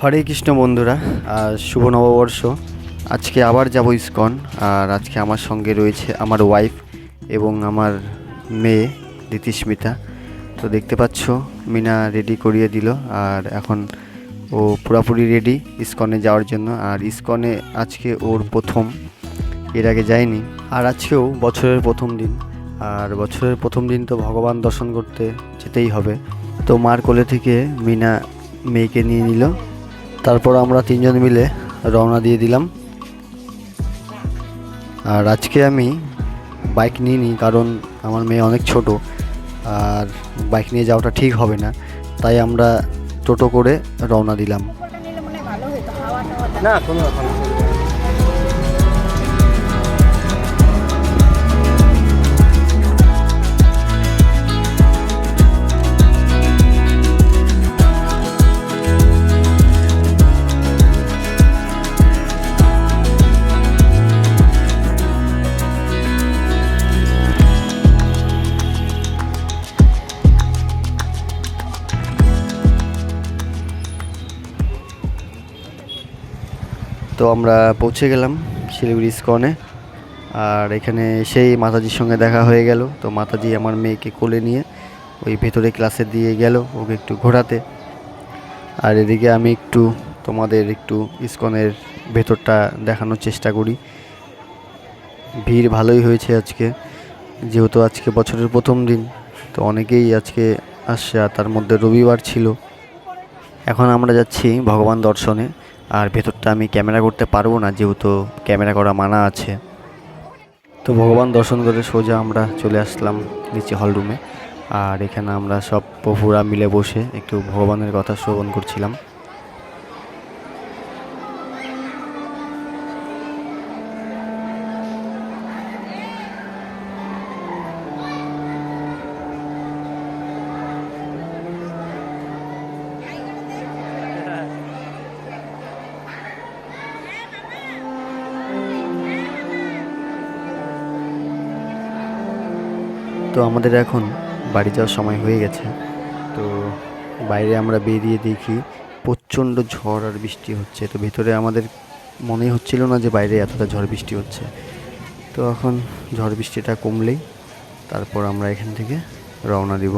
হরে কৃষ্ণ বন্ধুরা শুভ নববর্ষ। আজকে আবার যাব ইস্কন, আর আজকে আমার সঙ্গে রয়েছে আমার ওয়াইফ এবং আমার মেয়ে দিতিস্মিতা তো দেখতে পাচ্ছ, মিনা রেডি করিয়ে দিল, আর এখন ও পুরাপুরি রেডি ইস্কনে যাওয়ার জন্য। আর ইস্কনে আজকে ওর প্রথম, এর আগে যায়নি। আর আজকেও বছরের প্রথম দিন, আর বছরের প্রথম দিন তো ভগবান দর্শন করতে যেতেই হবে। তো মার কোলে থেকে মিনা মেয়েকে নিয়ে নিল তারপর আমরা তিনজন মিলে রওনা দিয়ে দিলাম। আর আজকে আমি বাইক নিয়ে নিই কারণ আমার মেয়ে অনেক ছোট আর বাইক নিয়ে যাওয়াটা ঠিক হবে না। তাই আমরা টোটো করে রওনা দিলাম। না কোনো তো আমরা পৌঁছে গেলাম শিলিগুড়ি ইস্কনে। আর এখানে সেই মাতাজির সঙ্গে দেখা হয়ে গেল। তো মাতাজি আমার মেয়েকে কোলে নিয়ে ওই ভেতরে ক্লাসে দিয়ে গেল ওকে একটু ঘোরাতে। আর এদিকে আমি একটু তোমাদের একটু ইস্কনের ভেতরটা দেখানোর চেষ্টা করি। ভিড় ভালোই হয়েছে আজকে, যেহেতু আজকে বছরের প্রথম দিন, তো অনেকেই আজকে আসছে আর তার মধ্যে রবিবার ছিল। এখন আমরা যাচ্ছি ভগবান দর্শনে। আর ভেতরটা আমি ক্যামেরা করতে পারব না, যেহেতু ক্যামেরা করা মানা আছে। তো ভগবান দর্শন করে সোজা আমরা চলে আসলাম নিচে হলরুমে আর এখানে আমরা সব প্রভুরা মিলে বসে একটু ভগবানের কথা শ্রবণ করছিলাম। তো আমাদের এখন বাড়ি যাওয়ার সময় হয়ে গেছে। তো বাইরে আমরা বেরিয়ে দেখি প্রচণ্ড ঝড় আর বৃষ্টি হচ্ছে। তো ভেতরে আমাদের মনেই হচ্ছিল না যে বাইরে এতটা ঝড় বৃষ্টি হচ্ছে। তো এখন ঝড় বৃষ্টিটা কমলেই তারপর আমরা এখান থেকে রওনা দিব।